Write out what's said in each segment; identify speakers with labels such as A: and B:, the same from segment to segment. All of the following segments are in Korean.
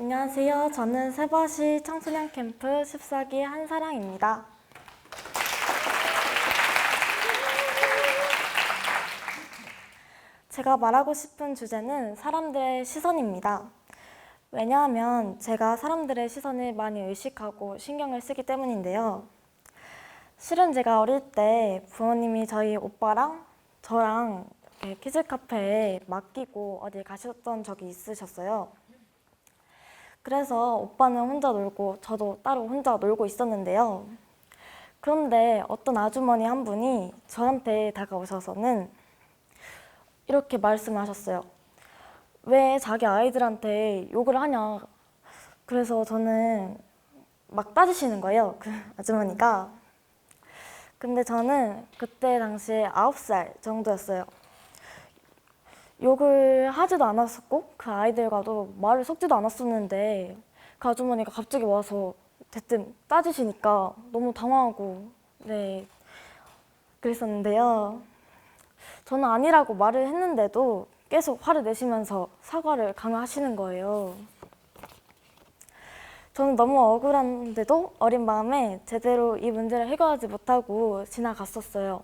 A: 안녕하세요. 저는 세바시 청소년 캠프 14기 한사랑입니다. 제가 말하고 싶은 주제는 사람들의 시선입니다. 왜냐하면 제가 사람들의 시선을 많이 의식하고 신경을 쓰기 때문인데요. 실은 제가 어릴 때 부모님이 저희 오빠랑 저랑 키즈 카페에 맡기고 어디 가셨던 적이 있으셨어요. 그래서 오빠는 혼자 놀고 저도 따로 혼자 놀고 있었는데요. 그런데 어떤 아주머니 한 분이 저한테 다가오셔서는 이렇게 말씀하셨어요. 왜 자기 아이들한테 욕을 하냐. 그래서 저는 막 따지시는 거예요. 그 아주머니가. 근데 저는 그때 당시에 아홉 살 정도였어요. 욕을 하지도 않았었고 그 아이들과도 말을 섞지도 않았었는데 그 아주머니가 갑자기 와서 대뜸 따지시니까 너무 당황하고 네 그랬었는데요. 저는 아니라고 말을 했는데도 계속 화를 내시면서 사과를 강요하시는 거예요. 저는 너무 억울한데도 어린 마음에 제대로 이 문제를 해결하지 못하고 지나갔었어요.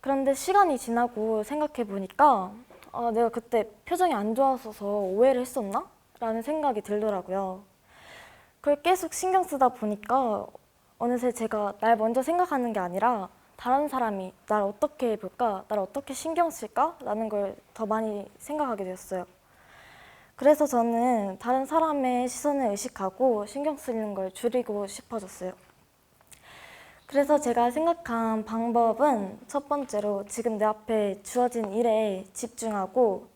A: 그런데 시간이 지나고 생각해 보니까 아, 내가 그때 표정이 안 좋았어서 오해를 했었나? 라는 생각이 들더라고요. 그걸 계속 신경 쓰다 보니까 어느새 제가 날 먼저 생각하는 게 아니라 다른 사람이 날 어떻게 볼까? 날 어떻게 신경 쓸까? 라는 걸 더 많이 생각하게 되었어요. 그래서 저는 다른 사람의 시선을 의식하고 신경 쓰는 걸 줄이고 싶어졌어요. 그래서 제가 생각한 방법은 첫 번째로 지금 내 앞에 주어진 일에 집중하고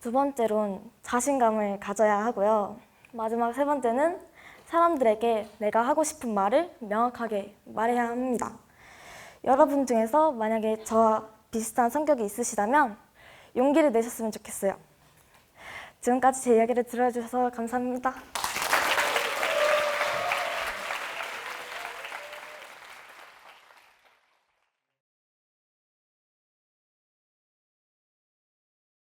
A: 두 번째로는 자신감을 가져야 하고요. 마지막 세 번째는 사람들에게 내가 하고 싶은 말을 명확하게 말해야 합니다. 여러분 중에서 만약에 저와 비슷한 성격이 있으시다면 용기를 내셨으면 좋겠어요. 지금까지 제 이야기를 들어주셔서 감사합니다.